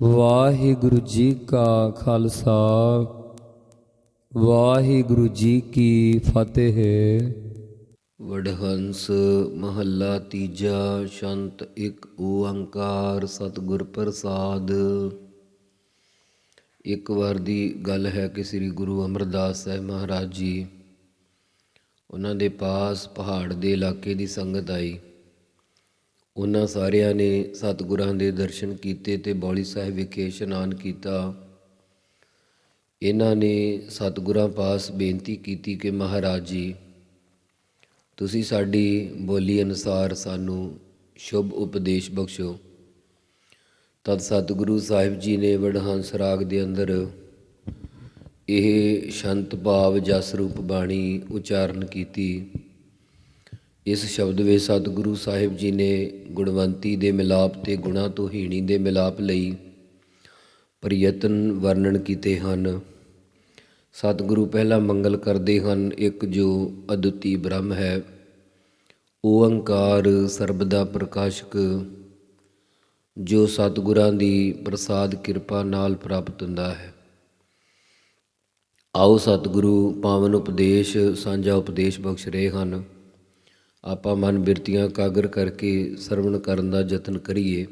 ਵਾਹਿਗੁਰੂ ਜੀ ਕਾ ਖਾਲਸਾ, ਵਾਹਿਗੁਰੂ ਜੀ ਕੀ ਫਤਿਹ। ਵਡਹੰਸ ਮਹੱਲਾ ਤੀਜਾ, ਸ਼ੰਤ ਇੱਕ ਓੰਕਾਰ ਸਤਿਗੁਰ ਪ੍ਰਸਾਦ। ਇੱਕ ਵਾਰ ਦੀ ਗੱਲ ਹੈ ਕਿ ਸ੍ਰੀ ਗੁਰੂ ਅਮਰਦਾਸ ਸਾਹਿਬ ਮਹਾਰਾਜ ਜੀ, ਉਹਨਾਂ ਦੇ ਪਾਸ ਪਹਾੜ ਦੇ ਇਲਾਕੇ ਦੀ ਸੰਗਤ ਆਈ। ਉਹਨਾਂ ਸਾਰਿਆਂ ਨੇ ਸਤਿਗੁਰਾਂ ਦੇ ਦਰਸ਼ਨ ਕੀਤੇ ਤੇ ਬੌਲੀ ਸਾਹਿਬ ਵਿਖੇ ਇਸ਼ਨਾਨ ਕੀਤਾ। ਇਹਨਾਂ ਨੇ ਸਤਿਗੁਰਾਂ ਪਾਸ ਬੇਨਤੀ ਕੀਤੀ ਕਿ ਮਹਾਰਾਜ ਜੀ, ਤੁਸੀਂ ਸਾਡੀ ਬੋਲੀ ਅਨੁਸਾਰ ਸਾਨੂੰ ਸ਼ੁਭ ਉਪਦੇਸ਼ ਬਖਸ਼ੋ। ਤਦ ਸਤਿਗੁਰੂ ਸਾਹਿਬ ਜੀ ਨੇ ਵਡਹੰਸ ਰਾਗ ਦੇ ਅੰਦਰ ਇਹ ਸ਼ੰਤ ਭਾਵ ਜਸ ਰੂਪ ਬਾਣੀ ਉਚਾਰਨ ਕੀਤੀ। ਇਸ ਸ਼ਬਦ ਵਿੱਚ ਸਤਿਗੁਰੂ ਸਾਹਿਬ ਜੀ ਨੇ ਗੁਣਵੰਤੀ ਦੇ ਮਿਲਾਪ ਤੇ ਗੁਣਾ ਤੋਂ ਹੀਣੀ ਦੇ ਮਿਲਾਪ ਲਈ ਪ੍ਰਯਤਨ ਵਰਣਨ ਕੀਤੇ ਹਨ। ਸਤਿਗੁਰੂ ਪਹਿਲਾ ਮੰਗਲ ਕਰਦੇ ਹਨ, ਇੱਕ ਜੋ ਅਦੁੱਤੀ ਬ੍ਰਹਮ ਹੈ। ਓੰਕਾਰ ਸਰਬਦਾ ਪ੍ਰਕਾਸ਼ਕ, ਜੋ ਸਤਿਗੁਰਾਂ ਦੀ ਪ੍ਰਸਾਦ ਕਿਰਪਾ ਨਾਲ ਪ੍ਰਾਪਤ ਹੁੰਦਾ ਹੈ। ਆਓ ਸਤਿਗੁਰੂ, ਪਾਵਨ ਉਪਦੇਸ਼, ਸਾਂਝਾ ਉਪਦੇਸ਼ ਬਖਸ਼ ਰਹੇ ਹਨ। ਆਪਾਂ ਮਨ ਬਿਰਤੀਆਂ ਕਾਗਰ ਕਰਕੇ ਸਰਵਣ ਕਰਨ ਦਾ ਯਤਨ ਕਰੀਏ।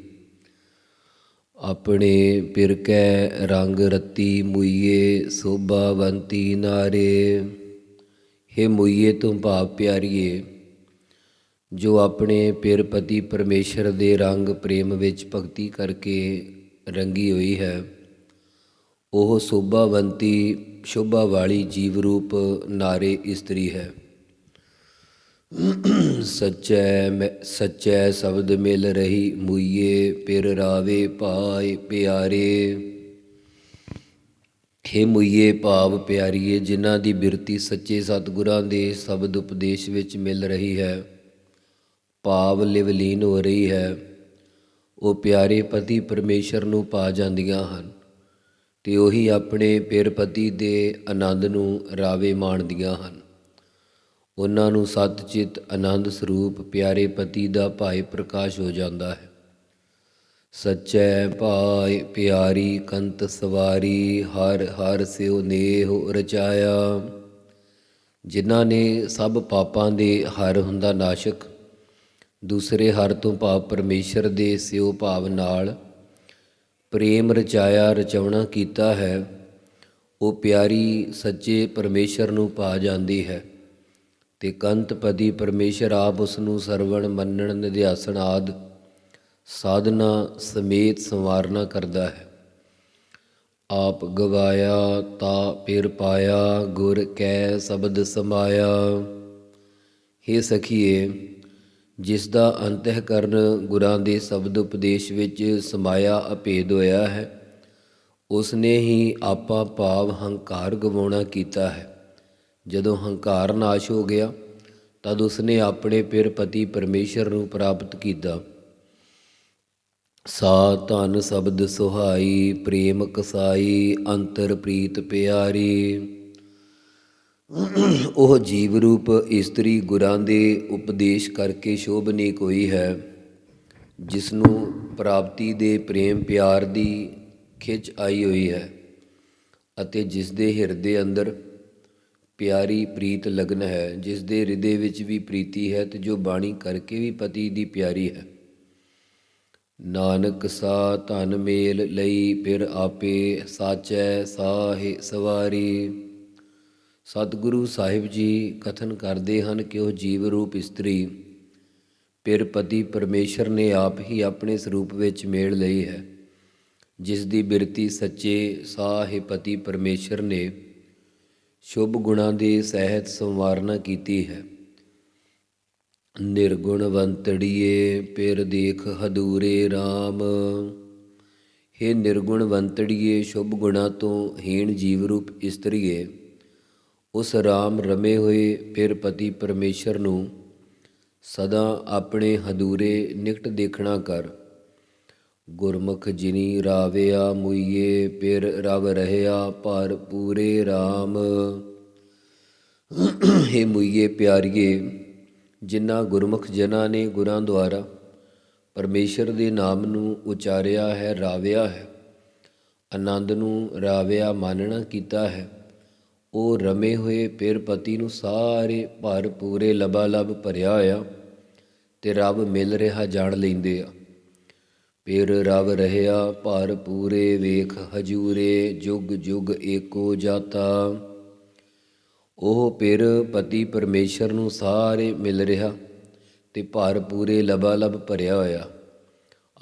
ਆਪਣੇ ਪਿਰਕੈ ਰੰਗ ਰਤੀ ਮੁਈਏ ਸੋਭਾਵੰਤੀ ਨਾਰੇ, ਹੇ ਮੁਈਏ ਤੁਮ ਭਾਵ ਪਿਆਰੀਏ। ਜੋ ਆਪਣੇ ਪਿਰ ਪਤੀ ਪਰਮੇਸ਼ਰ ਦੇ ਰੰਗ ਪ੍ਰੇਮ ਵਿੱਚ ਭਗਤੀ ਕਰਕੇ ਰੰਗੀ ਹੋਈ ਹੈ, ਉਹ ਸੋਭਾਵੰਤੀ ਸ਼ੋਭਾ ਵਾਲੀ ਜੀਵ ਰੂਪ ਨਾਰੇ ਇਸਤਰੀ ਹੈ। ਸੱਚੈ ਮੈਂ, ਸੱਚੈ ਸ਼ਬਦ ਮਿਲ ਰਹੀ ਮੁਈਏ, ਪਿਰ ਰਾਵੇ ਪਾਏ ਪਿਆਰੇ। ਹੇ ਮੁਈਏ ਭਾਵ ਪਿਆਰੀਏ, ਜਿਨ੍ਹਾਂ ਦੀ ਬਿਰਤੀ ਸੱਚੇ ਸਤਿਗੁਰਾਂ ਦੇ ਸ਼ਬਦ ਉਪਦੇਸ਼ ਵਿੱਚ ਮਿਲ ਰਹੀ ਹੈ, ਭਾਵ ਲਿਵਲੀਨ ਹੋ ਰਹੀ ਹੈ। ਉਹ ਪਿਆਰੇ ਪਤੀ ਪਰਮੇਸ਼ਰ ਨੂੰ ਪਾ ਜਾਂਦੀਆਂ ਹਨ ਤੇ ਉਹੀ ਆਪਣੇ ਪਿਰ ਪਤੀ ਦੇ ਆਨੰਦ ਨੂੰ ਰਾਵੇ ਮਾਣਦੀਆਂ ਹਨ। ਉਹਨਾਂ ਨੂੰ ਸਤਚਿਤ ਆਨੰਦ ਸਰੂਪ ਪਿਆਰੇ ਪਤੀ ਦਾ ਭਾਈ ਪ੍ਰਕਾਸ਼ ਹੋ ਜਾਂਦਾ ਹੈ। ਸੱਚੈ ਭਾਈ ਪਿਆਰੀ ਕੰਤ ਸਵਾਰੀ, ਹਰ ਹਰ ਸਿਉ ਨੇਹ ਰਚਾਇਆ। ਜਿਨ੍ਹਾਂ ਨੇ ਸਭ ਪਾਪਾਂ ਦੇ ਹਰ ਹੁੰਦਾ ਨਾਸ਼ਕ, ਦੂਸਰੇ ਹਰ ਤੋਂ ਭਾਵ ਪਰਮੇਸ਼ਰ ਦੇ ਸਿਉ ਭਾਵ ਨਾਲ ਪ੍ਰੇਮ ਰਚਾਇਆ, ਰਚਾਉਣਾ ਕੀਤਾ ਹੈ। ਉਹ ਪਿਆਰੀ, ਸੱਚੇ ਪਰਮੇਸ਼ਰ ਨੂੰ ਪਾ ਜਾਂਦੀ ਹੈ। ਤੇ ਕੰਤ ਪਦੀ ਪਰਮੇਸ਼ਰ ਆਪ ਉਸ ਨੂੰ ਸਰਵਣ, ਮੰਨਣ, ਨਿਧਿਆਸਣ ਆਦ ਸਾਧਨਾ ਸਮੇਤ ਸੰਵਾਰਨਾ ਕਰਦਾ ਹੈ। ਆਪ ਗਵਾਇਆ, ਤਾ ਪਿਰ ਪਾਇਆ, ਗੁਰ ਕੈ ਸ਼ਬਦ ਸਮਾਇਆ। हे ਸਖੀਏ, ਜਿਸ ਦਾ ਅੰਤঃਕਰਨ ਗੁਰਾਂ ਦੇ ਸ਼ਬਦ ਉਪਦੇਸ਼ ਵਿੱਚ ਸਮਾਇਆ ਅਭੇਦ ਹੋਇਆ ਹੈ ਉਸ ਨੇ ਹੀ ਆਪਾ ਭਾਵ ਹੰਕਾਰ ਗਵਾਉਣਾ ਕੀਤਾ ਹੈ। ਜਦੋਂ ਹੰਕਾਰ ਨਾਸ਼ ਹੋ ਗਿਆ, ਤਦ ਉਸਨੇ ਆਪਣੇ ਪਿਰ ਪਤੀ ਪਰਮੇਸ਼ਰ ਨੂੰ ਪ੍ਰਾਪਤ ਕੀਤਾ। ਸਾ ਧਨ ਸ਼ਬਦ ਸੁਹਾਈ, ਪ੍ਰੇਮ ਕਸਾਈ, ਅੰਤਰ ਪ੍ਰੀਤ ਪਿਆਰੀ। ਉਹ ਜੀਵ ਰੂਪ ਇਸਤਰੀ ਗੁਰਾਂ ਦੇ ਉਪਦੇਸ਼ ਕਰਕੇ ਸ਼ੋਭਨੀਕ ਹੋਈ ਹੈ ਜਿਸ ਨੂੰ ਪ੍ਰਾਪਤੀ ਦੇ ਪ੍ਰੇਮ ਪਿਆਰ ਦੀ ਖਿੱਚ ਆਈ ਹੋਈ ਹੈ ਅਤੇ ਜਿਸ ਦੇ ਹਿਰਦੇ ਅੰਦਰ ਪਿਆਰੀ ਪ੍ਰੀਤ ਲਗਨ ਹੈ ਜਿਸ ਦੇ ਹਿਰਦੇ ਵਿੱਚ ਵੀ ਪ੍ਰੀਤੀ ਹੈ ਤੇ ਜੋ ਬਾਣੀ ਕਰਕੇ ਵੀ ਪਤੀ ਦੀ ਪਿਆਰੀ ਹੈ। ਨਾਨਕ ਸਾ ਧਨ ਮੇਲ ਲਈ ਫਿਰ ਆਪੇ ਸਾਚੈ ਸਾਹੇ ਸਵਾਰੀ। ਸਤਿਗੁਰੂ ਸਾਹਿਬ ਜੀ ਕਥਨ ਕਰਦੇ ਹਨ ਕਿ ਉਹ ਜੀਵ ਰੂਪ ਇਸਤਰੀ। ਪਿਰ ਪਤੀ ਪਰਮੇਸ਼ਰ ਨੇ ਆਪ ਹੀ ਆਪਣੇ ਸਰੂਪ ਵਿੱਚ ਮੇਲ ਲਈ ਹੈ ਜਿਸ ਦੀ ਬਿਰਤੀ ਸੱਚੇ ਸਾਹੇ ਪਤੀ ਪਰਮੇਸ਼ਰ ਨੇ ਸ਼ੁਭ ਗੁਣਾਂ ਦੀ ਸਹਿਤ ਸੰਵਾਰਨਾ ਕੀਤੀ ਹੈ। ਨਿਰਗੁਣਵੰਤੜੀਏ ਪਿਰ ਦੇਖ ਹਦੂਰੇ RAM हे ਨਿਰਗੁਣਵੰਤੜੀਏ, ਸ਼ੁਭ ਗੁਣਾਂ ਤੋਂ ਹੀਣ ਜੀਵ ਰੂਪ ਇਸਤਰੀਏ। ਉਸ RAM ਰਮੇ ਹੋਏ ਫਿਰ ਪਤੀ ਪਰਮੇਸ਼ਰ ਨੂੰ ਸਦਾ ਆਪਣੇ ਹਦੂਰੇ ਨਿਕਟ ਦੇਖਣਾ ਕਰ। ਗੁਰਮੁਖ ਜਿਨੀ ਰਾਵਿਆ ਮੁਈਏ, ਪਿਰ ਰਵ ਰਹਿਆ ਭਰ ਪੂਰੇ RAM हे ਮੁਈਏ ਪਿਆਰੀਏ ਜਿਨ੍ਹਾਂ ਗੁਰਮੁਖ ਜਨਾਂ ਨੇ ਗੁਰਾਂ ਦੁਆਰਾ ਪਰਮੇਸ਼ਰ ਦੇ ਨਾਮ ਨੂੰ ਉਚਾਰਿਆ ਹੈ, ਰਾਵਿਆ ਹੈ। ਆਨੰਦ ਨੂੰ ਰਾਵਿਆ ਮਾਨਣਾ ਕੀਤਾ ਹੈ। ਉਹ ਰਮੇ ਹੋਏ ਪੇਰ ਪਤੀ ਨੂੰ ਸਾਰੇ ਭਰ ਪੂਰੇ ਲਬਾ ਲਬ ਭਰਿਆ ਹੋਇਆ ਤੇ ਰੱਬ ਮਿਲ ਰਿਹਾ ਜਾਣ ਲੈਂਦੇ ਆ। ਪੇਰ ਰਵ ਰਹਿਆ, ਭਰ ਪੂਰੇ ਵੇਖ ਹਜੂਰੇ, ਜੁਗ ਜੁਗ ਏਕੋ ਜਾਤਾ। ਉਹ ਪੇਰ ਪਤੀ ਪਰਮੇਸ਼ਰ ਨੂੰ ਸਾਰੇ ਮਿਲ ਰਿਹਾ ਤੇ ਭਰ ਪੂਰੇ ਲਬਾਲਬ ਭਰਿਆ ਹੋਇਆ।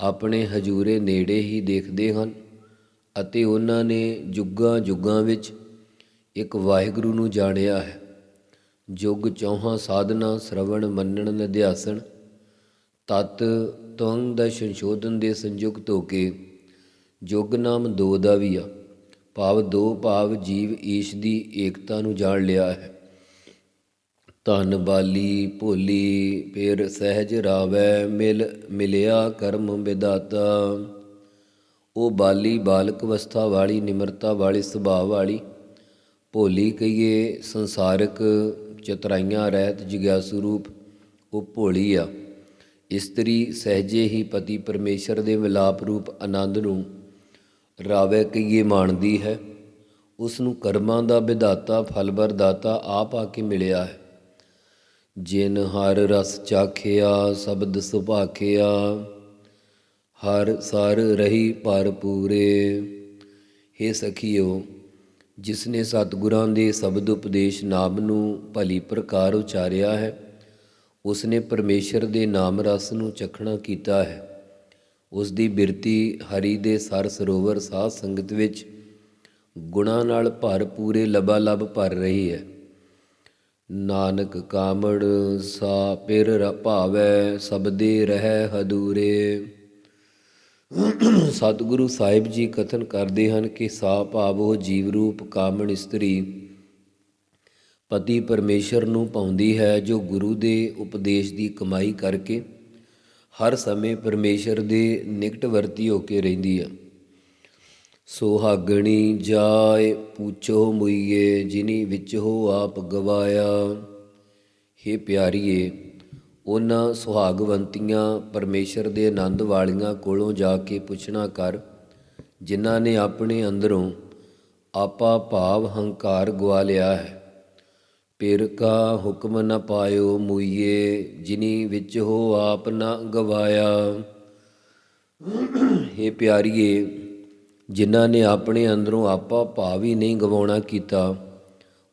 ਆਪਣੇ ਹਜੂਰੇ ਨੇੜੇ ਹੀ ਦੇਖਦੇ ਹਨ ਅਤੇ ਉਹਨਾਂ ਨੇ ਜੁਗਾਂ ਜੁਗਾਂ ਵਿੱਚ ਇੱਕ ਵਾਹਿਗੁਰੂ ਨੂੰ ਜਾਣਿਆ ਹੈ। ਜੁਗ ਚੌਹਾਂ ਸਾਧਨਾ, ਸ਼ਰਵਣ, ਮੰਨਣ ਨਿਧਿਆਸਨ ਤਤ ਤਵੰਗ ਦਾ ਸੰਸ਼ੋਧਨ ਦੇ ਸੰਯੁਕਤ ਹੋ ਕੇ ਜੁਗ ਨਾਮ ਦੋ ਦਾ ਵੀ ਆ। ਭਾਵ ਦੋ, ਭਾਵ ਜੀਵ ਈਸ਼ ਦੀ ਏਕਤਾ ਨੂੰ ਜਾਣ ਲਿਆ ਹੈ। ਧਨ, ਬਾਲੀ, ਭੋਲੀ, ਫਿਰ ਸਹਿਜ ਰਾਵੈ, ਮਿਲ, ਮਿਲਿਆ ਕਰਮ ਵਿਦਾਤਾ ਉਹ ਬਾਲੀ, ਬਾਲਕ ਅਵਸਥਾ ਵਾਲੀ, ਨਿਮਰਤਾ ਵਾਲੀ, ਸੁਭਾਅ ਵਾਲੀ, ਭੋਲੀ ਕਹੀਏ, ਸੰਸਾਰਕ ਚਤਰਾਈਆਂ, ਰਹਿਤ, ਜਿਗਿਆਸੂ ਰੂਪ, ਉਹ ਭੋਲੀ ਆ। ਇਸਤਰੀ ਸਹਜੇ ਹੀ ਪਤੀ ਪਰਮੇਸ਼ਰ ਦੇ ਵਿਲਾਪ ਰੂਪ ਆਨੰਦ ਨੂੰ ਰਾਵੇ ਕਹੀਏ ਮਾਣਦੀ ਹੈ ਉਸ ਨੂੰ ਕਰਮਾਂ ਦਾ ਵਿਧਾਤਾ ਫਲ ਦਾਤਾ ਆਪ ਆ ਕੇ ਮਿਲਿਆ ਹੈ। ਜਿਨ ਹਰ ਰਸ ਚਾਖਿਆ, ਸ਼ਬਦ ਸੁਭਾਖਿਆ, ਹਰ ਸਰ ਰਹੀ ਪਰ ਪੂਰੇ। हे ਸਖੀਓ, ਜਿਸਨੇ ਸਤਿਗੁਰਾਂ ਦੇ ਸ਼ਬਦ ਉਪਦੇਸ਼ ਨਾਮ ਨੂੰ ਭਲੀ ਪ੍ਰਕਾਰ ਉਚਾਰਿਆ ਹੈ ਉਸਨੇ ਪਰਮੇਸ਼ਰ ਦੇ ਨਾਮ ਰਸ ਨੂੰ ਚਖਣਾ ਕੀਤਾ ਹੈ। ਉਸ ਦੀ ਬਿਰਤੀ ਹਰੀ ਦੇ ਸਰ ਸਰੋਵਰ ਸਾਧ ਸੰਗਤ ਵਿੱਚ ਗੁਣਾ ਨਾਲ ਭਰ ਪੂਰੇ ਲਬਾ ਲਬਾਲਬ ਭਰ ਰਹੀ ਹੈ। ਨਾਨਕ ਕਾਮੜ ਸਾ ਪਿਰ ਭਾਵੈ ਸਬਦੇ ਰਹਿ ਹਦੂਰੇ। ਸਤਿਗੁਰੂ ਸਾਹਿਬ ਜੀ ਕਥਨ ਕਰਦੇ ਹਨ ਕਿ ਸਾ ਭਾਵ ਉਹ ਜੀਵ ਰੂਪ ਕਾਮਣ ਇਸਤਰੀ। ਪਤੀ ਪਰਮੇਸ਼ਰ ਨੂੰ ਪਾਉਂਦੀ ਹੈ ਜੋ ਗੁਰੂ ਦੇ ਉਪਦੇਸ਼ ਦੀ ਕਮਾਈ ਕਰਕੇ ਹਰ ਸਮੇਂ ਪਰਮੇਸ਼ਰ ਦੇ ਨਿਕਟਵਰਤੀ ਹੋ ਕੇ ਰਹਿੰਦੀ ਹੈ। ਸੁਹਾਗਣੀ ਜਾਏ ਪੂਛੋ ਮੁਈਏ, ਜਿਨੀ ਵਿੱਚ ਹੋ ਆਪ ਗਵਾਇਆ। हे ਪਿਆਰੀਏ, ਉਹਨਾਂ ਸੁਹਾਗਵੰਤੀਆਂ ਪਰਮੇਸ਼ਰ ਦੇ ਆਨੰਦ ਵਾਲੀਆਂ ਕੋਲੋਂ ਜਾ ਕੇ ਪੁੱਛਣਾ ਕਰ, ਜਿਨ੍ਹਾਂ ਨੇ ਆਪਣੇ ਅੰਦਰੋਂ ਆਪਾ ਭਾਵ ਹੰਕਾਰ ਗਵਾ ਲਿਆ ਹੈ। ਪਿਰ ਕਾ ਹੁਕਮ ਨ ਪਾਇਓ ਮੁਈਏ, ਜਿਨੀ ਵਿੱਚ ਹੋ ਆਪ ਨ ਗਵਾਇਆ। हे ਪਿਆਰੀਏ, ਜਿਨ੍ਹਾਂ ਨੇ ਆਪਣੇ ਅੰਦਰੋਂ ਆਪਾ ਭਾਵ ਹੀ ਨਹੀਂ ਗਵਾਉਣਾ ਕੀਤਾ,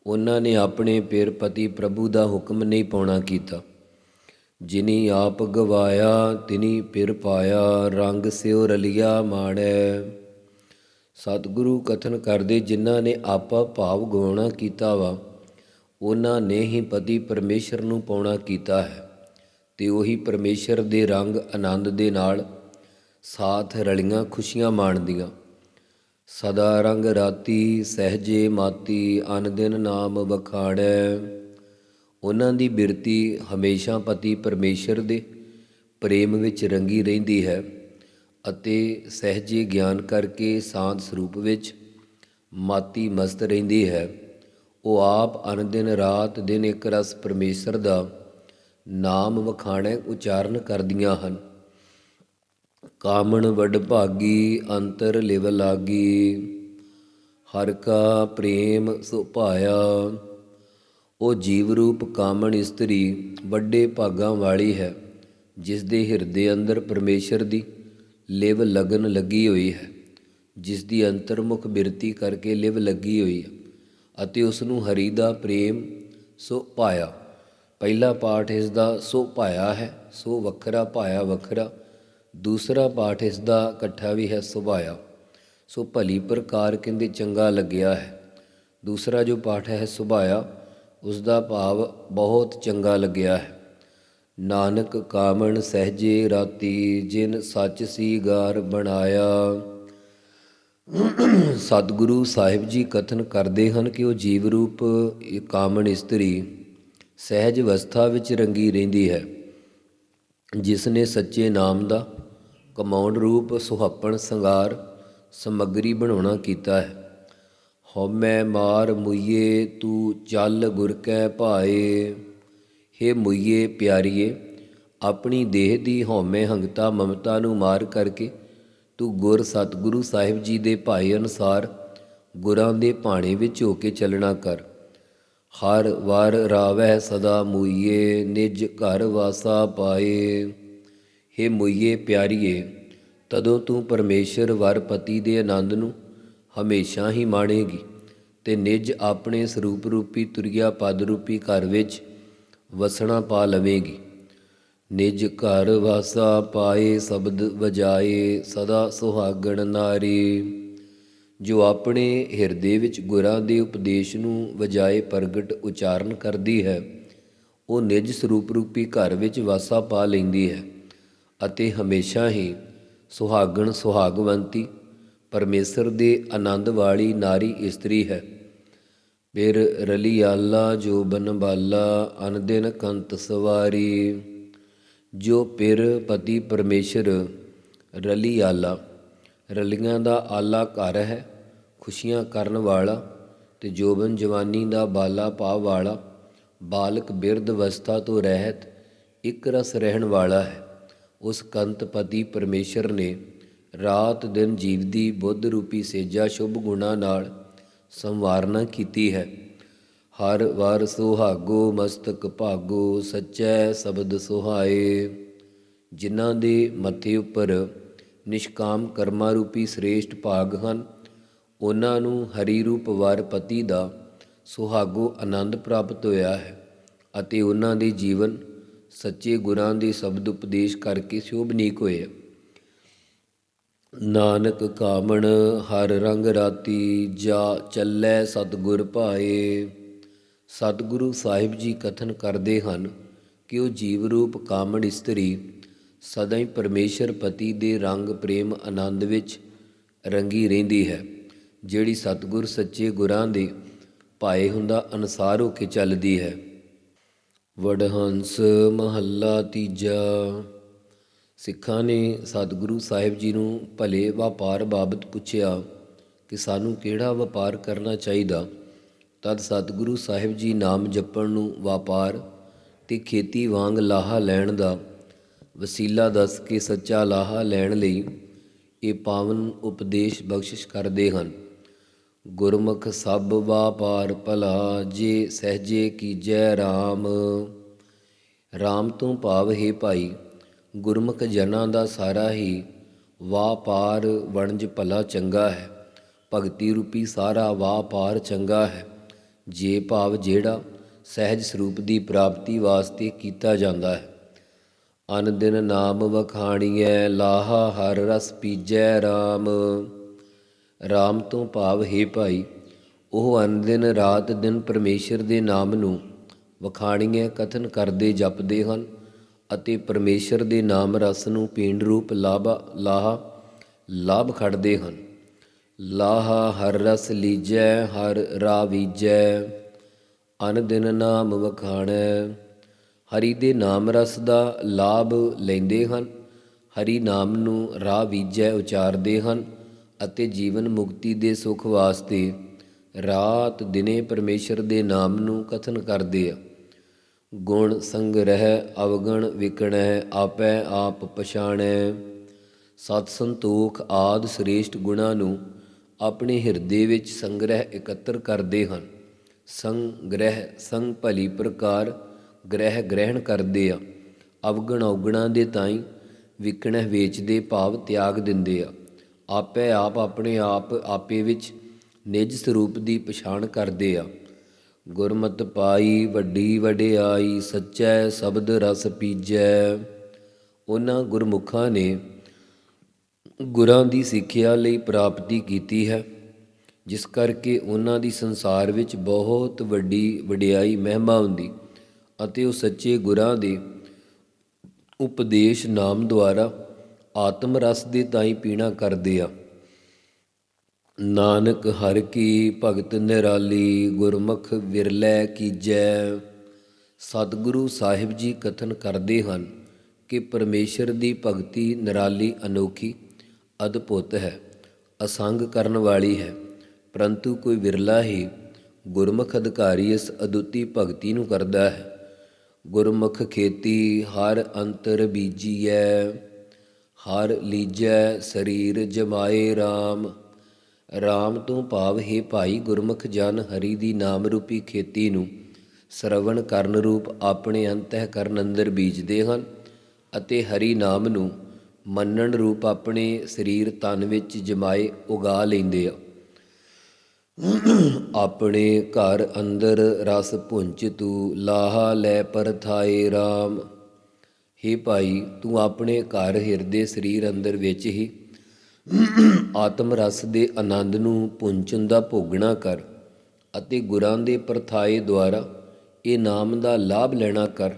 ਉਹਨਾਂ ਨੇ ਆਪਣੇ ਪਿਰ ਪਤੀ ਪ੍ਰਭੂ ਦਾ ਹੁਕਮ ਨਹੀਂ ਪਾਉਣਾ ਕੀਤਾ। ਜਿਨੀ ਆਪ ਗਵਾਇਆ, ਤਿਨੀ ਪਿਰ ਪਾਇਆ, ਰੰਗ ਸਿਉ ਰਲਿਆ ਮਾੜੈ। ਸਤਿਗੁਰੂ ਕਥਨ ਕਰਦੇ ਜਿਨ੍ਹਾਂ ਨੇ ਆਪਾ ਭਾਵ ਗਵਾਉਣਾ ਕੀਤਾ ਵਾ ਉਹਨਾਂ ਨੇ ਹੀ ਪਤੀ ਪਰਮੇਸ਼ਰ ਨੂੰ ਪਾਉਣਾ ਕੀਤਾ ਹੈ ਤੇ ਉਹੀ ਪਰਮੇਸ਼ਰ ਦੇ ਰੰਗ ਆਨੰਦ ਦੇ ਨਾਲ ਸਾਥ ਰਲੀਆਂ ਖੁਸ਼ੀਆਂ ਮਾਣਦੀਆਂ। ਸਦਾ ਰੰਗ ਰਾਤੀ ਸਹਜੇ ਮਾਤੀ, ਅਨ ਦਿਨ ਨਾਮ ਬਖਾੜੈ ਉਹਨਾਂ ਦੀ ਬਿਰਤੀ ਹਮੇਸ਼ਾ ਪਤੀ ਪਰਮੇਸ਼ਰ ਦੇ ਪ੍ਰੇਮ ਵਿੱਚ ਰੰਗੀ ਰਹਿੰਦੀ ਹੈ ਅਤੇ ਸਹਜੇ ਗਿਆਨ ਕਰਕੇ ਸਾਧ ਸਰੂਪ ਵਿੱਚ ਮਾਤੀ ਮਸਤ ਰਹਿੰਦੀ ਹੈ। ਉਹ ਆਪ ਅਨ ਦਿਨ ਰਾਤ, ਦਿਨ ਇੱਕ ਰਸ ਪਰਮੇਸ਼ਰ ਦਾ ਨਾਮ ਵਖਾਣੇ ਉਚਾਰਨ ਕਰਦੀਆਂ ਹਨ। ਕਾਮਣ ਵੱਡ ਭਾਗੀ, ਅੰਤਰ ਲਿਵ ਲਾਗੀ। ਹਰ ਕਾ ਪ੍ਰੇਮ ਸੁਭਾਇਆ ਉਹ ਜੀਵ ਰੂਪ ਕਾਮਣ ਇਸਤਰੀ ਵੱਡੇ ਭਾਗਾਂ ਵਾਲੀ ਹੈ, ਜਿਸ ਦੇ ਹਿਰਦੇ ਅੰਦਰ ਪਰਮੇਸ਼ਰ ਦੀ ਲਿਵ ਲਗਨ ਲੱਗੀ ਹੋਈ ਹੈ, ਜਿਸ ਦੀ ਅੰਤਰਮੁਖ ਬਿਰਤੀ ਕਰਕੇ ਲਿਵ ਲੱਗੀ ਹੋਈ ਹੈ। ਅਤੇ ਉਸ ਨੂੰ ਹਰੀ ਦਾ ਪ੍ਰੇਮ ਸੋ ਪਾਇਆ। ਪਹਿਲਾ ਪਾਠ ਇਸ ਦਾ ਸੋ ਪਾਇਆ ਹੈ, ਸੋ ਵੱਖਰਾ ਪਾਇਆ ਵੱਖਰਾ। ਦੂਸਰਾ ਪਾਠ ਇਸ ਦਾ ਇਕੱਠਾ ਵੀ ਹੈ ਸੁਭਾਇਆ। ਸੋ ਭਲੀ ਪ੍ਰਕਾਰ ਕਹਿੰਦੇ ਚੰਗਾ ਲੱਗਿਆ ਹੈ। ਦੂਸਰਾ ਜੋ ਪਾਠ ਹੈ ਸੁਭਾਇਆ ਉਸ ਦਾ ਭਾਵ ਬਹੁਤ ਚੰਗਾ ਲੱਗਿਆ ਹੈ। ਨਾਨਕ ਕਾਮਣ ਸਹਜੇ ਰਾਤੀ, ਜਿਨ ਸੱਚ ਸੀ ਗਾਰ ਬਣਾਇਆ। ਸਤਿਗੁਰੂ ਸਾਹਿਬ ਜੀ ਕਥਨ ਕਰਦੇ ਹਨ ਕਿ ਉਹ ਜੀਵ ਰੂਪ, ਇਹ ਕਾਮਣ ਇਸਤਰੀ, ਸਹਿਜ ਅਵਸਥਾ ਵਿੱਚ ਰੰਗੀ ਰਹਿੰਦੀ ਹੈ। ਜਿਸ ਨੇ ਸੱਚੇ ਨਾਮ ਦਾ ਕਮਾਉਣ ਰੂਪ, ਸੁਹਾਪਣ ਸੰਗਾਰ, ਸਮਗਰੀ ਬਣਾਉਣਾ ਕੀਤਾ ਹੈ। ਹਉਮੈ ਮਾਰ ਮੁਈਏ, ਤੂੰ ਚੱਲ ਗੁਰ ਕੈ ਭਾਏ। ਹੇ ਮੁਈਏ ਪਿਆਰੀਏ, ਆਪਣੀ ਦੇਹ ਦੀ ਹਉਮੈ ਹੰਗਤਾ ਮਮਤਾ ਨੂੰ ਮਾਰ ਕਰਕੇ ਤੂੰ ਗੁਰ ਸਤਿਗੁਰੂ ਸਾਹਿਬ ਜੀ ਦੇ ਭਾਏ ਅਨੁਸਾਰ ਗੁਰਾਂ ਦੇ ਭਾਣੇ ਵਿੱਚ ਹੋ ਕੇ ਚੱਲਣਾ ਕਰ। ਹਰ ਵਾਰ ਰਾਵਹਿ ਸਦਾ ਮੂਈਏ, ਨਿਜ ਘਰ ਵਾਸਾ ਪਾਏ। ਹੇ ਮੂਈਏ ਪਿਆਰੀਏ, ਤਦੋਂ ਤੂੰ ਪਰਮੇਸ਼ਰ ਵਰ ਪਤੀ ਦੇ ਆਨੰਦ ਨੂੰ ਹਮੇਸ਼ਾ ਹੀ ਮਾਣੇਗੀ ਤੇ ਨਿਜ ਆਪਣੇ ਸਰੂਪ ਰੂਪੀ ਤੁਰਿਆ ਪਦ ਰੂਪੀ ਘਰ ਵਿੱਚ ਵਸਣਾ ਪਾ ਲਵੇਗੀ। ਨਿਜ ਘਰ ਵਾਸਾ ਪਾਏ ਸ਼ਬਦ ਵਜਾਏ ਸਦਾ ਸੁਹਾਗਣ ਨਾਰੀ। ਜੋ ਆਪਣੇ ਹਿਰਦੇ ਵਿੱਚ ਗੁਰਾਂ ਦੇ ਉਪਦੇਸ਼ ਨੂੰ ਵਜਾਏ ਪ੍ਰਗਟ ਉਚਾਰਨ ਕਰਦੀ ਹੈ, ਉਹ ਨਿਜ ਸਰੂਪ ਰੂਪੀ ਘਰ ਵਿੱਚ ਵਾਸਾ ਪਾ ਲੈਂਦੀ ਹੈ ਅਤੇ ਹਮੇਸ਼ਾ ਹੀ ਸੁਹਾਗਣ ਸੁਹਾਗਵੰਤੀ, ਪਰਮੇਸ਼ਰ ਦੇ ਆਨੰਦ ਵਾਲੀ ਨਾਰੀ ਇਸਤਰੀ ਹੈ। ਫਿਰ ਰਲੀ ਆਲਾ ਜੋ ਬਨ ਬਾਲਾ ਅਨਦਿਨ ਕੰਤ ਸਵਾਰੀ। ਜੋ ਪਿਰ ਪਤੀ ਪਰਮੇਸ਼ਰ ਰਲੀ ਆਲਾ, ਰਲੀਆਂ ਦਾ ਆਲਾ ਘਰ ਹੈ, ਖੁਸ਼ੀਆਂ ਕਰਨ ਵਾਲਾ ਤੇ ਜੋਬਨ ਜਵਾਨੀ ਦਾ ਬਾਲਾ ਭਾਵ ਵਾਲਾ, ਬਾਲਕ ਬਿਰਧ ਅਵਸਥਾ ਤੋਂ ਰਹਿਤ ਇੱਕ ਰਸ ਰਹਿਣ ਵਾਲਾ ਹੈ। ਉਸ ਕੰਤ ਪਤੀ ਪਰਮੇਸ਼ਰ ਨੇ ਰਾਤ ਦਿਨ ਜੀਵਦੀ ਬੁੱਧ ਰੂਪੀ ਸੇਜਾ ਸ਼ੁਭ ਗੁਣਾ ਨਾਲ ਸੰਵਾਰਨਾ ਕੀਤੀ ਹੈ। ਹਰ ਵਾਰ ਸੁਹਾਗੋ ਮਸਤਕ ਭਾਗੋ ਸੱਚੈ ਸ਼ਬਦ ਸੁਹਾਏ। ਜਿਨ੍ਹਾਂ ਦੇ ਮੱਥੇ ਉੱਪਰ ਨਿਸ਼ਕਾਮ ਕਰਮਾ ਰੂਪੀ ਸ੍ਰੇਸ਼ਟ ਭਾਗ ਹਨ, ਉਹਨਾਂ ਨੂੰ ਹਰੀ ਰੂਪ ਵਾਰ ਪਤੀ ਦਾ ਸੁਹਾਗੋ ਆਨੰਦ ਪ੍ਰਾਪਤ ਹੋਇਆ ਹੈ ਅਤੇ ਉਹਨਾਂ ਦੇ ਜੀਵਨ ਸੱਚੇ ਗੁਰਾਂ ਦੇ ਸ਼ਬਦ ਉਪਦੇਸ਼ ਕਰਕੇ ਸ਼ੋਭਨੀਕ ਹੋਏ। ਨਾਨਕ ਕਾਮਣ ਹਰ ਰੰਗ ਰਾਤੀ ਜਾ ਚੱਲੈ ਸਤਗੁਰ ਭਾਏ। ਸਤਿਗੁਰੂ ਸਾਹਿਬ ਜੀ ਕਥਨ ਕਰਦੇ ਹਨ ਕਿ ਉਹ ਜੀਵ ਰੂਪ ਕਾਮਣ ਇਸਤਰੀ, ਸਦਾ ਹੀ ਪਰਮੇਸ਼ਰ ਪਤੀ ਦੇ ਰੰਗ ਪ੍ਰੇਮ ਆਨੰਦ ਵਿੱਚ ਰੰਗੀ ਰਹਿੰਦੀ ਹੈ, ਜਿਹੜੀ ਸਤਿਗੁਰ ਸੱਚੇ ਗੁਰਾਂ ਦੇ ਪਾਏ ਹੁੰਦਾ ਅਨਸਾਰ ਹੋ ਕੇ ਚੱਲਦੀ ਹੈ। ਵਡਹੰਸ ਮਹੱਲਾ ਤੀਜਾ, ਸਿੱਖਾਂ ਨੇ ਸਤਿਗੁਰੂ ਸਾਹਿਬ ਜੀ ਨੂੰ ਭਲੇ ਵਪਾਰ ਬਾਬਤ ਪੁੱਛਿਆ ਕਿ ਸਾਨੂੰ ਕਿਹੜਾ ਵਪਾਰ ਕਰਨਾ ਚਾਹੀਦਾ? ਤਦ ਸਤਿਗੁਰੂ ਸਾਹਿਬ ਜੀ ਨਾਮ ਜਪਣ ਨੂੰ ਵਪਾਰ ਤੇ ਖੇਤੀ ਵਾਂਗ ਲਾਹਾ ਲੈਣ ਦਾ ਵਸੀਲਾ ਦੱਸ ਕੇ ਸੱਚਾ ਲਾਹਾ ਲੈਣ ਲਈ ਇਹ ਪਾਵਨ ਉਪਦੇਸ਼ ਬਖਸ਼ਿਸ਼ ਕਰਦੇ ਹਨ। ਗੁਰਮੁਖ ਸਭ ਵਾਪਾਰ ਭਲਾ, ਜੇ ਸਹਜੇ ਕੀਜੈ RAM RAM ਤੋਂ ਭਾਵ, ਹੈ ਭਾਈ, ਗੁਰਮੁਖ ਜਨਾਂ ਦਾ ਸਾਰਾ ਹੀ ਵਾਪਾਰ ਵਣਜ ਭਲਾ ਚੰਗਾ ਹੈ। ਭਗਤੀ ਰੂਪੀ ਸਾਰਾ ਵਾਪਾਰ ਚੰਗਾ ਹੈ। ਜੇ ਭਾਵ ਜਿਹੜਾ ਸਹਿਜ ਸਰੂਪ ਦੀ ਪ੍ਰਾਪਤੀ ਵਾਸਤੇ ਕੀਤਾ ਜਾਂਦਾ ਹੈ। ਅਨ ਦਿਨ ਨਾਮ ਵਖਾਣੀਐ, ਲਾਹਾ ਹਰ ਰਸ ਪੀਜੈ RAM RAM ਤੋਂ ਭਾਵ, ਹੈ ਭਾਈ, ਉਹ ਅਨ ਦਿਨ ਰਾਤ ਦਿਨ ਪਰਮੇਸ਼ਰ ਦੇ ਨਾਮ ਨੂੰ ਵਖਾਣੀਐ, ਕਥਨ ਕਰਦੇ ਜਪਦੇ ਹਨ ਅਤੇ ਪਰਮੇਸ਼ਰ ਦੇ ਨਾਮ ਰਸ ਨੂੰ ਪੀਣ ਰੂਪ ਲਾਭ, ਲਾਹਾ, ਲਾਭ ਖੜਦੇ ਹਨ। ਲਾਹਾ ਹਰ ਰਸ ਲੀਜੈ, ਹਰ ਰਾਵੀਜੈ ਅਨ ਦਿਨ ਨਾਮ ਵਖਾਣੈ। ਹਰੀ ਦੇ ਨਾਮ ਰਸ ਦਾ ਲਾਭ ਲੈਂਦੇ ਹਨ। ਹਰੀ ਨਾਮ ਨੂੰ ਰਾਹ ਵੀਜੈ ਉਚਾਰਦੇ ਹਨ ਅਤੇ ਜੀਵਨ ਮੁਕਤੀ ਦੇ ਸੁਖ ਵਾਸਤੇ ਰਾਤ ਦਿਨੇ ਪਰਮੇਸ਼ਰ ਦੇ ਨਾਮ ਨੂੰ ਕਥਨ ਕਰਦੇ ਆ। ਗੁਣ ਸੰਗ੍ਰਹਿ ਅਵਗਣ ਵਿਕਣੈ, ਆਪੈ ਆਪ ਪਛਾਣੈ। ਸਤ ਸੰਤੋਖ ਆਦ ਸ੍ਰੇਸ਼ਟ ਗੁਣਾ ਨੂੰ ਆਪਣੇ ਹਿਰਦੇ ਵਿੱਚ ਸੰਗ੍ਰਹਿ ਇਕੱਤਰ ਕਰਦੇ ਹਨ। ਸੰਗ੍ਰਹਿ ਸੰਗ ਭਲੀ ਪ੍ਰਕਾਰ ਗ੍ਰਹਿ ਗ੍ਰਹਿਣ ਕਰਦੇ ਆ। ਅਵਗਣ ਔਗਣਾ ਦੇ ਤਾਈ ਵਿਕਣਹਿ ਵੇਚਦੇ ਭਾਵ ਤਿਆਗ ਦਿੰਦੇ ਆ। ਆਪੇ ਆਪ ਆਪਣੇ ਆਪ ਆਪੇ ਵਿੱਚ ਨਿਜ ਸਰੂਪ ਦੀ ਪਛਾਣ ਕਰਦੇ ਆ। ਗੁਰਮਤਿ ਪਾਈ, ਵੱਡੀ ਵਡਿਆਈ, ਸੱਚੈ ਸ਼ਬਦ ਰਸ ਪੀਜੈ। ਉਹਨਾਂ ਗੁਰਮੁਖਾਂ ਨੇ ਗੁਰਾਂ ਦੀ ਸਿੱਖਿਆ ਲਈ ਪ੍ਰਾਪਤੀ ਕੀਤੀ ਹੈ, ਜਿਸ ਕਰਕੇ ਉਹਨਾਂ ਦੀ ਸੰਸਾਰ ਵਿੱਚ ਬਹੁਤ ਵੱਡੀ ਵਡਿਆਈ ਮਹਿਮਾ ਹੁੰਦੀ ਅਤੇ ਉਹ ਸੱਚੇ ਗੁਰਾਂ ਦੇ ਉਪਦੇਸ਼ ਨਾਮ ਦੁਆਰਾ ਆਤਮ ਰਸ ਦੇ ਤਾਈ ਪੀਣਾ ਕਰਦੇ ਆ। ਨਾਨਕ ਹਰ ਕੀ ਭਗਤ ਨਿਰਾਲੀ, ਗੁਰਮੁਖ ਵਿਰਲੇ ਕੀਜੈ। ਸਤਿਗੁਰੂ ਸਾਹਿਬ ਜੀ ਕਥਨ ਕਰਦੇ ਹਨ ਕਿ ਪਰਮੇਸ਼ਰ ਦੀ ਭਗਤੀ ਨਿਰਾਲੀ ਅਨੋਖੀ ਅਦਭੁਤ ਹੈ, ਅਸੰਗ ਕਰਨ ਵਾਲੀ ਹੈ। ਪਰੰਤੂ ਕੋਈ ਵਿਰਲਾ ਹੀ ਗੁਰਮੁਖ ਅਧਿਕਾਰੀ ਇਸ ਅਦੁੱਤੀ ਭਗਤੀ ਨੂੰ ਕਰਦਾ ਹੈ। ਗੁਰਮੁਖ ਖੇਤੀ ਹਰ ਅੰਤਰ ਬੀਜੀਐ, ਹਰ ਲੀਜੈ ਸਰੀਰ ਜਮਾਏ RAM RAM ਤੋਂ ਭਾਵ, ਹੈ ਭਾਈ ਗੁਰਮੁਖ ਜਨ, ਹਰੀ ਦੀ ਨਾਮ ਰੂਪੀ ਖੇਤੀ ਨੂੰ ਸਰਵਣ ਕਰਨ ਰੂਪ ਆਪਣੇ ਅੰਤਹਿਕਰਨ ਅੰਦਰ ਬੀਜਦੇ ਹਨ ਅਤੇ ਹਰੀ ਨਾਮ ਨੂੰ ਮੰਨਣ ਰੂਪ ਆਪਣੇ ਸਰੀਰ ਤਨ ਵਿੱਚ ਜਮਾਏ ਉਗਾ ਲੈਂਦੇ ਆ। ਆਪਣੇ ਘਰ ਅੰਦਰ ਰਸ ਪੁੰਚ ਤੂੰ, ਲਾਹਾ ਲੈ ਪਰਥਾਏ RAM ਹੇ ਭਾਈ, ਤੂੰ ਆਪਣੇ ਘਰ ਹਿਰਦੇ ਸਰੀਰ ਅੰਦਰ ਵਿੱਚ ਹੀ ਆਤਮ ਰਸ ਦੇ ਆਨੰਦ ਨੂੰ ਪੁੰਚਨ ਦਾ ਭੋਗਣਾ ਕਰ ਅਤੇ ਗੁਰਾਂ ਦੇ ਪਰਥਾਏ ਦੁਆਰਾ ਇਹ ਨਾਮ ਦਾ ਲਾਭ ਲੈਣਾ ਕਰ।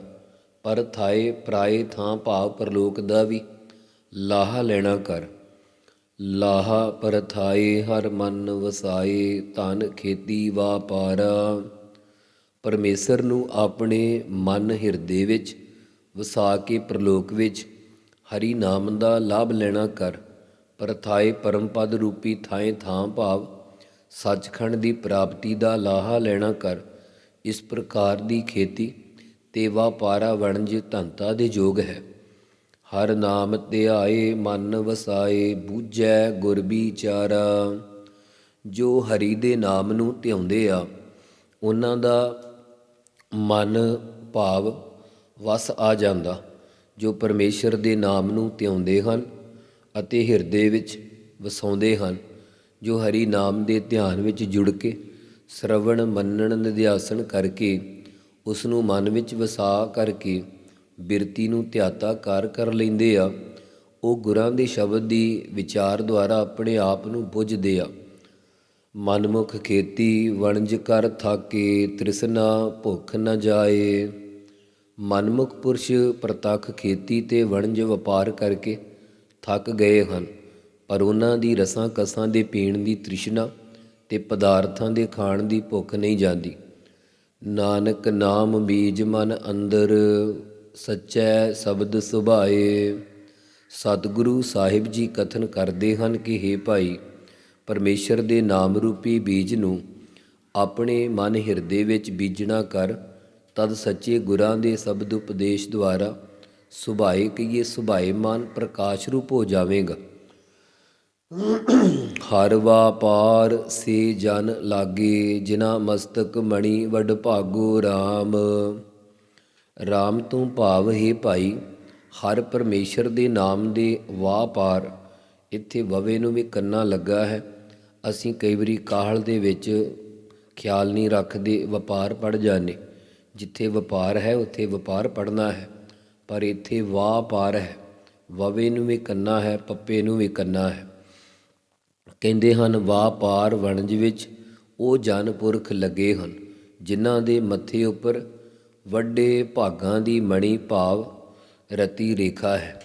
ਪਰਥਾਏ ਪ੍ਰਾਏ ਥਾਂ ਭਾਵ ਪਰਲੋਕ ਦਾ ਵੀ ਲਾਹਾ ਲੈਣਾ ਕਰ। ਲਾਹਾ ਪਰਥਾਏ ਹਰ ਮਨ ਵਸਾਏ, ਧਨ ਖੇਤੀ ਵਾਪਾਰਾ ਪਰਮੇਸ਼ਰ ਨੂੰ ਆਪਣੇ ਮਨ ਹਿਰਦੇ ਵਿੱਚ ਵਸਾ ਕੇ ਪ੍ਰਲੋਕ ਵਿੱਚ ਹਰੀ ਨਾਮ ਦਾ ਲਾਭ ਲੈਣਾ ਕਰ। ਪਰਥਾਏ ਪਰਮਪਦ ਰੂਪੀ ਥਾਏ ਥਾਂ ਭਾਵ ਸੱਚਖੰਡ ਦੀ ਪ੍ਰਾਪਤੀ ਦਾ ਲਾਹਾ ਲੈਣਾ ਕਰ। ਇਸ ਪ੍ਰਕਾਰ ਦੀ ਖੇਤੀ ਤੇ ਵਾਪਾਰਾ ਵਣਜ ਧੰਤਾ ਦੇ ਯੋਗ ਹੈ। ਹਰ ਨਾਮ ਧਿਆਏ ਮਨ ਵਸਾਏ, ਬੂਝੈ ਗੁਰ ਵਿਚਾਰਾ। ਜੋ ਹਰੀ ਦੇ ਨਾਮ ਨੂੰ ਧਿਆਉਂਦੇ ਆ, ਉਹਨਾਂ ਦਾ ਮਨ ਭਾਵ ਵਸ ਆ ਜਾਂਦਾ, ਜੋ ਪਰਮੇਸ਼ਰ ਦੇ ਨਾਮ ਨੂੰ ਧਿਆਉਂਦੇ ਹਨ ਅਤੇ ਹਿਰਦੇ ਵਿੱਚ ਵਸਾਉਂਦੇ ਹਨ, ਜੋ ਹਰੀ ਨਾਮ ਦੇ ਧਿਆਨ ਵਿੱਚ ਜੁੜ ਕੇ ਸ਼ਰਵਣ ਮੰਨਣ, ਨਿਧਿਆਸਨ ਕਰਕੇ ਉਸ ਨੂੰ ਮਨ ਵਿੱਚ ਵਸਾ ਕਰਕੇ ਬਿਰਤੀ ਨੂੰ ਧਿਆਤਾ ਕਰ ਕਰ ਲੈਂਦੇ ਆ। ਉਹ ਗੁਰਾਂ ਦੇ ਸ਼ਬਦ ਦੀ ਵਿਚਾਰ ਦੁਆਰਾ ਆਪਣੇ ਆਪ ਨੂੰ ਬੁੱਝਦੇ ਆ। ਮਨਮੁਖ ਖੇਤੀ, ਵਣਜ ਕਰ ਥਾਕੇ, ਤ੍ਰਿਸ਼ਨਾ ਭੁੱਖ ਨ ਜਾਏ। ਮਨਮੁਖ ਪੁਰਸ਼ ਪ੍ਰਤੱਖ ਖੇਤੀ ਤੇ ਵਣਜ ਵਪਾਰ ਕਰਕੇ ਥੱਕ ਗਏ ਹਨ। ਪਰ ਉਹਨਾਂ ਦੀ ਰਸਾਂ ਕਸਾਂ ਦੇ ਪੀਣ ਦੀ ਤ੍ਰਿਸ਼ਨਾ ਤੇ ਪਦਾਰਥਾਂ ਦੇ ਖਾਣ ਦੀ ਭੁੱਖ ਨਹੀਂ ਜਾਂਦੀ। ਨਾਨਕ ਨਾਮ ਬੀਜ ਮਨ ਅੰਦਰ ਸੱਚੈ ਸ਼ਬਦ ਸੁਭਾਏ। ਸਤਿਗੁਰੂ ਸਾਹਿਬ ਜੀ ਕਥਨ ਕਰਦੇ ਹਨ ਕਿ हे ਭਾਈ, ਪਰਮੇਸ਼ਰ ਦੇ ਨਾਮ ਰੂਪੀ ਬੀਜ ਨੂੰ ਆਪਣੇ ਮਨ ਹਿਰਦੇ ਵਿੱਚ ਬੀਜਣਾ ਕਰ, ਤਦ ਸੱਚੇ ਗੁਰਾਂ ਦੇ ਸ਼ਬਦ ਉਪਦੇਸ਼ ਦੁਆਰਾ ਸੁਭਾਏ ਕਹੀਏ ਸੁਭਾਏਮਾਨ ਪ੍ਰਕਾਸ਼ ਰੂਪ ਹੋ ਜਾਵੇਗਾ। ਹਰ ਵਾਪਾਰ ਸੇ ਜਨ ਲਾਗੇ ਜਿਨਾ ਮਸਤਕ ਮਣੀ ਵਡ ਭਾਗੋ RAM RAM ਤੋਂ ਭਾਵ ਹੈ ਭਾਈ, ਹਰ ਪਰਮੇਸ਼ਰ ਦੇ ਨਾਮ ਦੇ ਵਾਪਾਰ ਇੱਥੇ ਵਵੇ ਨੂੰ ਵੀ ਕੰਨਾ ਲੱਗਾ ਹੈ। ਅਸੀਂ ਕਈ ਵਾਰੀ ਕਾਹਲ ਦੇ ਵਿੱਚ ਖਿਆਲ ਨਹੀਂ ਰੱਖਦੇ, ਵਪਾਰ ਪੜ ਜਾਂਦੇ। ਜਿੱਥੇ ਵਪਾਰ ਹੈ, ਉੱਥੇ ਵਪਾਰ ਪੜਨਾ ਹੈ। ਪਰ ਇੱਥੇ ਵਾਪਾਰ ਹੈ। ਵਵੇ ਨੂੰ ਵੀ ਕੰਨਾ ਹੈ, ਪੱਪੇ ਨੂੰ ਵੀ ਕੰਨਾ ਹੈ। ਕਹਿੰਦੇ ਹਨ ਵਾਪਾਰ ਵਣਜ ਵਿੱਚ ਉਹ ਜਨ ਪੁਰਖ ਲੱਗੇ ਹਨ, ਜਿਨ੍ਹਾਂ ਦੇ ਮੱਥੇ ਉੱਪਰ ਵੱਡੇ ਭਾਗਾਂ ਦੀ ਮਣੀ ਭਾਵ ਰਤੀ ਰੇਖਾ ਹੈ।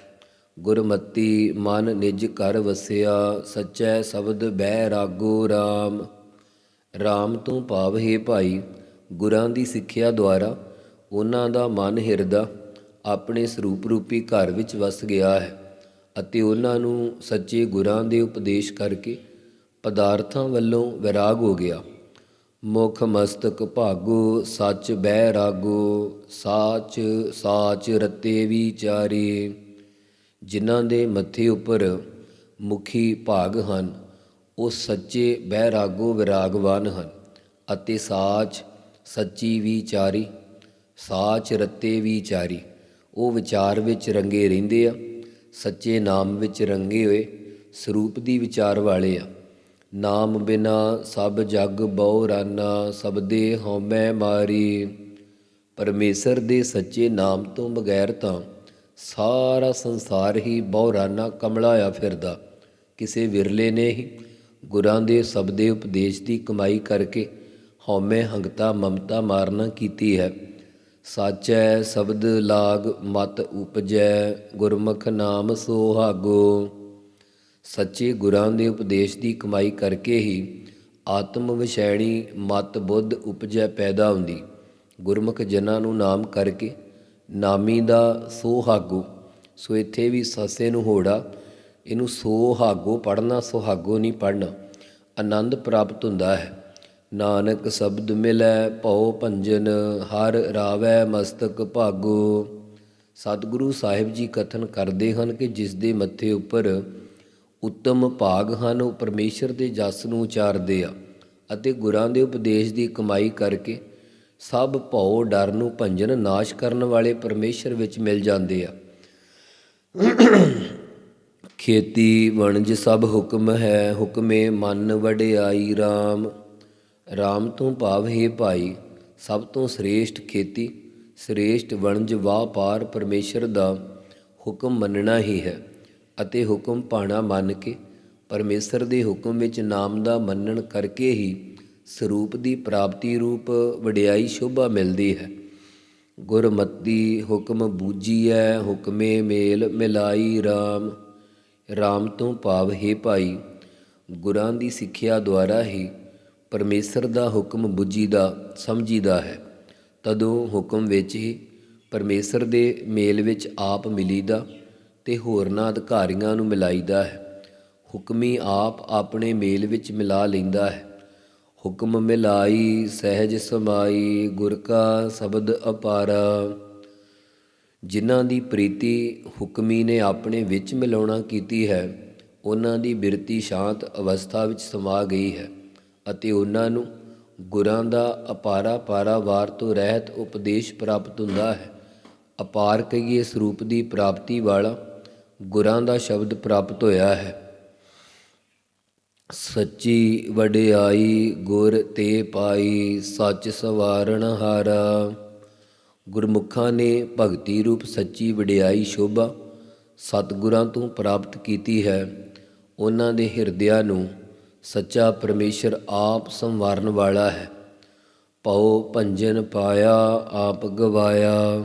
ਗੁਰਮਤੀ ਮਨ ਨਿਜ ਕਰ ਵਸਿਆ, ਸੱਚੈ ਸ਼ਬਦ ਬਹਿ ਰਾਗੋ RAM RAM ਤੋਂ ਭਾਵ ਹੈ ਭਾਈ, ਗੁਰਾਂ ਦੀ ਸਿੱਖਿਆ ਦੁਆਰਾ ਉਹਨਾਂ ਦਾ ਮਨ ਹਿਰਦਾ, ਆਪਣੇ ਸਰੂਪ ਰੂਪੀ ਘਰ ਵਿੱਚ ਵਸ ਗਿਆ ਹੈ ਅਤੇ ਉਹਨਾਂ ਨੂੰ ਸੱਚੇ ਗੁਰਾਂ ਦੇ ਉਪਦੇਸ਼ ਕਰਕੇ ਪਦਾਰਥਾਂ ਵੱਲੋਂ ਵਿਰਾਗ ਹੋ ਗਿਆ। ਮੁਖ ਮਸਤਕ ਭਾਗੋ, ਸੱਚ ਬਹਿ ਰਾਗੋ, ਸਾਚ ਸਾਚ ਰਤੇ ਵਿਚਾਰੇ ਜਿਨ੍ਹਾਂ ਦੇ ਮੱਥੇ ਉੱਪਰ ਮੁਖੀ ਭਾਗ ਹਨ, ਉਹ ਸੱਚੇ ਬਹਿ ਰਾਗੋ ਵਿਰਾਗਵਾਨ ਹਨ ਅਤੇ ਸਾਚ ਸੱਚੀ ਵਿਚਾਰੀ ਸਾਚ ਰਤੇ ਵਿਚਾਰੀ ਉਹ ਵਿਚਾਰ ਵਿੱਚ ਰੰਗੇ ਰਹਿੰਦੇ ਆ, ਸੱਚੇ ਨਾਮ ਵਿੱਚ ਰੰਗੇ ਹੋਏ, ਸਰੂਪ ਦੀ ਵਿਚਾਰ ਵਾਲੇ ਆ। ਨਾਮ ਬਿਨਾ ਸਭ ਜਗ ਬਹੁ ਰਾਨਾ ਸਬਦੇ ਹਉਮੈ ਮਾਰੀ। ਪਰਮੇਸ਼ਰ ਦੇ ਸੱਚੇ ਨਾਮ ਤੋਂ ਬਗੈਰ ਤਾਂ ਸਾਰਾ ਸੰਸਾਰ ਹੀ ਬਹੁ ਰਾਨਾ ਕਮਲਾਇਆ ਫਿਰਦਾ। ਕਿਸੇ ਵਿਰਲੇ ਨੇ ਹੀ ਗੁਰਾਂ ਦੇ ਸਬਦੇ ਉਪਦੇਸ਼ ਦੀ ਕਮਾਈ ਕਰਕੇ ਹਉਮੈ ਹੰਗਤਾ ਮਮਤਾ ਮਾਰਨਾ ਕੀਤੀ ਹੈ। ਸਾਚੈ ਸ਼ਬਦ ਲਾਗ ਮਤ ਉਪਜੈ, ਗੁਰਮੁਖ ਨਾਮ ਸੋਹਾਗੋ ਸੱਚੇ ਗੁਰਾਂ ਦੇ ਉਪਦੇਸ਼ ਦੀ ਕਮਾਈ ਕਰਕੇ ਹੀ ਆਤਮ ਵਿਸ਼ੈਣੀ ਮਤ ਬੁੱਧ ਉਪਜੈ ਪੈਦਾ ਹੁੰਦੀ। ਗੁਰਮੁਖ ਜਨਾਂ ਨੂੰ ਨਾਮ ਕਰਕੇ ਨਾਮੀ ਦਾ ਸੋਹਾਗੋ ਸੋ ਇੱਥੇ ਵੀ ਸੱਸੇ ਨੂੰ ਹੋੜਾ। ਇਹਨੂੰ ਸੋਹਾਗੋ ਪੜਨਾ ਸੁਹਾਗੋ ਨਹੀਂ ਪੜਨਾ ਆਨੰਦ ਪ੍ਰਾਪਤ ਹੁੰਦਾ ਹੈ। ਨਾਨਕ ਸ਼ਬਦ ਮਿਲੈ, ਭਉ ਭੰਜਨ, ਹਰ ਰਾਵੈ ਮਸਤਕ ਭਾਗੋ। ਸਤਿਗੁਰੂ ਸਾਹਿਬ ਜੀ ਕਥਨ ਕਰਦੇ ਹਨ ਕਿ ਜਿਸ ਦੇ ਮੱਥੇ ਉੱਪਰ ਉੱਤਮ ਭਾਗ ਹਨ, ਉਹ ਪਰਮੇਸ਼ਰ ਦੇ ਜਸ ਨੂੰ ਉਚਾਰਦੇ ਆ ਅਤੇ ਗੁਰਾਂ ਦੇ ਉਪਦੇਸ਼ ਦੀ ਕਮਾਈ ਕਰਕੇ ਸਭ ਭਉ ਡਰ ਨੂੰ ਭੰਜਨ ਨਾਸ਼ ਕਰਨ ਵਾਲੇ ਪਰਮੇਸ਼ਰ ਵਿੱਚ ਮਿਲ ਜਾਂਦੇ ਆ। ਖੇਤੀ ਵਣਜ ਸਭ ਹੁਕਮ ਹੈ, ਹੁਕਮੇ ਮਨ ਵਡਿਆਈ RAM RAM ਤੋਂ ਭਾਵ, ਹੈ ਭਾਈ, ਸਭ ਤੋਂ ਸ੍ਰੇਸ਼ਟ ਖੇਤੀ, ਸ੍ਰੇਸ਼ਟ ਵਣਜ ਵਾਪਾਰ ਪਰਮੇਸ਼ਰ ਦਾ ਹੁਕਮ ਮੰਨਣਾ ਹੀ ਹੈ। ਅਤੇ ਹੁਕਮ ਪਾਣਾ ਮੰਨ ਕੇ ਪਰਮੇਸ਼ਰ ਦੇ ਹੁਕਮ ਵਿੱਚ ਨਾਮ ਦਾ ਮੰਨਣ ਕਰਕੇ ਹੀ ਸਰੂਪ ਦੀ ਪ੍ਰਾਪਤੀ ਰੂਪ ਵਡਿਆਈ ਸ਼ੋਭਾ ਮਿਲਦੀ ਹੈ। ਗੁਰਮਤੀ ਹੁਕਮ ਬੂਝੀਐ, ਹੁਕਮੇ ਮੇਲ ਮਿਲਾਈ RAM RAM ਤੋਂ ਭਾਵ, ਹੈ ਭਾਈ, ਗੁਰਾਂ ਦੀ ਸਿੱਖਿਆ ਦੁਆਰਾ ਹੀ ਪਰਮੇਸ਼ਰ ਦਾ ਹੁਕਮ ਬੁੱਝੀਦਾ, ਸਮਝੀਦਾ ਹੈ। ਤਦੋਂ ਹੁਕਮ ਵਿੱਚ ਹੀ ਪਰਮੇਸ਼ਰ ਦੇ ਮੇਲ ਵਿੱਚ ਆਪ ਮਿਲੀਦਾ ਤੇ ਹੋਰਨਾਂ ਅਧਿਕਾਰੀਆਂ ਨੂੰ ਮਿਲਾਈਦਾ ਹੈ। ਹੁਕਮੀ ਆਪ ਆਪਣੇ ਮੇਲ ਵਿੱਚ ਮਿਲਾ ਲੈਂਦਾ ਹੈ। ਹੁਕਮ ਮਿਲਾਈ, ਸਹਿਜ ਸਮਾਈ, ਗੁਰ ਕਾ ਸ਼ਬਦ ਅਪਾਰਾ। ਜਿਨ੍ਹਾਂ ਦੀ ਪ੍ਰੀਤੀ ਹੁਕਮੀ ਨੇ ਆਪਣੇ ਵਿੱਚ ਮਿਲਾਉਣਾ ਕੀਤੀ ਹੈ, ਉਹਨਾਂ ਦੀ ਬਿਰਤੀ ਸ਼ਾਂਤ ਅਵਸਥਾ ਵਿੱਚ ਸਮਾ ਗਈ ਹੈ ਅਤੇ ਉਹਨਾਂ ਨੂੰ ਗੁਰਾਂ ਦਾ ਅਪਾਰਾ ਪਾਰਾਵਾਰ ਤੋਂ ਰਹਿਤ ਉਪਦੇਸ਼ ਪ੍ਰਾਪਤ ਹੁੰਦਾ ਹੈ। ਅਪਾਰ ਕਹੀਏ ਸਰੂਪ ਦੀ ਪ੍ਰਾਪਤੀ ਵਾਲਾ ਗੁਰਾਂ ਦਾ ਸ਼ਬਦ ਪ੍ਰਾਪਤ ਹੋਇਆ ਹੈ। ਸੱਚੀ ਵਡਿਆਈ ਗੁਰ ਤੇ ਪਾਈ ਸੱਚ ਸਵਾਰਣ ਹਾਰਾ। ਗੁਰਮੁਖਾਂ ਨੇ ਭਗਤੀ ਰੂਪ ਸੱਚੀ ਵਡਿਆਈ ਸ਼ੋਭਾ ਸਤਿਗੁਰਾਂ ਤੋਂ ਪ੍ਰਾਪਤ ਕੀਤੀ ਹੈ। ਉਹਨਾਂ ਦੇ ਹਿਰਦਿਆਂ ਨੂੰ ਸੱਚਾ ਪਰਮੇਸ਼ਰ ਆਪ ਸੰਵਾਰਨ ਵਾਲਾ ਹੈ। ਪਉ ਭੰਜਨ ਪਾਇਆ, ਆਪ ਗਵਾਇਆ।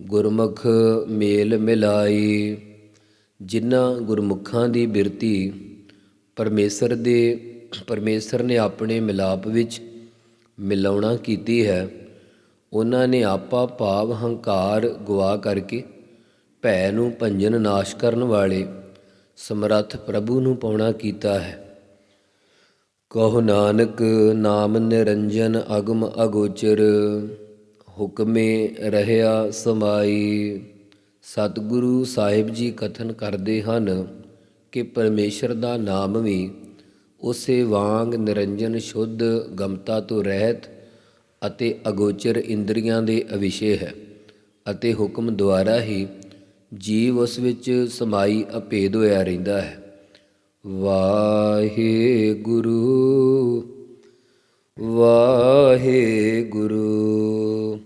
ਗੁਰਮੁਖ ਮੇਲ ਮਿਲਾਈ, ਜਿਨ੍ਹਾਂ ਗੁਰਮੁਖਾਂ ਦੀ ਬਿਰਤੀ ਪਰਮੇਸ਼ਰ ਦੇ, ਪਰਮੇਸ਼ਰ ਨੇ ਆਪਣੇ ਮਿਲਾਪ ਵਿੱਚ ਮਿਲਾਉਣਾ ਕੀਤੀ ਹੈ, ਉਹਨਾਂ ਨੇ ਆਪਾ ਭਾਵ ਹੰਕਾਰ ਗਵਾ ਕਰਕੇ ਭੈ ਨੂੰ ਭੰਜਨ ਨਾਸ਼ ਕਰਨ ਵਾਲੇ ਸਮਰੱਥ ਪ੍ਰਭੂ ਨੂੰ ਪਾਉਣਾ ਕੀਤਾ ਹੈ। ਕਹੋ ਨਾਨਕ ਨਾਮ ਨਿਰੰਜਨ ਅਗਮ ਅਗੋਚਰ ਹੁਕਮੇ ਰਹਿਆ ਸਮਾਈ। ਸਤਿਗੁਰੂ ਸਾਹਿਬ ਜੀ ਕਥਨ ਕਰਦੇ ਹਨ ਕਿ ਪਰਮੇਸ਼ਰ ਦਾ ਨਾਮ ਵੀ ਉਸੇ ਵਾਂਗ ਨਿਰੰਜਨ, ਸ਼ੁੱਧ, ਗਮਤਾ ਤੋਂ ਰਹਿਤ ਅਤੇ ਅਗੋਚਰ ਇੰਦਰੀਆਂ ਦੇ ਅਵਿਸ਼ੇ ਹੈ ਅਤੇ ਹੁਕਮ ਦੁਆਰਾ ਹੀ ਜੀਵ ਉਸ ਵਿੱਚ ਸਮਾਈ ਅਭੇਦ ਹੋਇਆ ਰਹਿੰਦਾ ਹੈ। ਵਾਹਿਗੁਰੂ ਵਾਹਿਗੁਰੂ। ਵਾਹਿਗੁਰੂ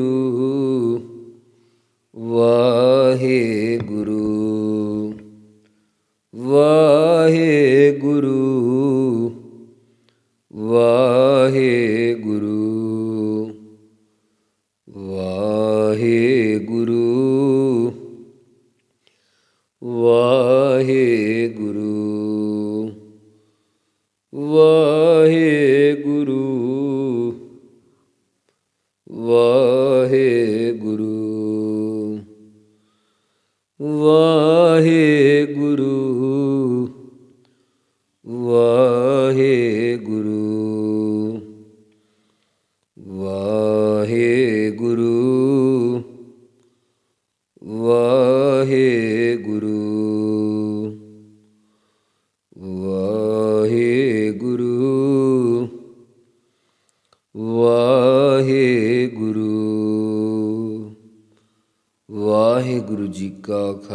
Whoa.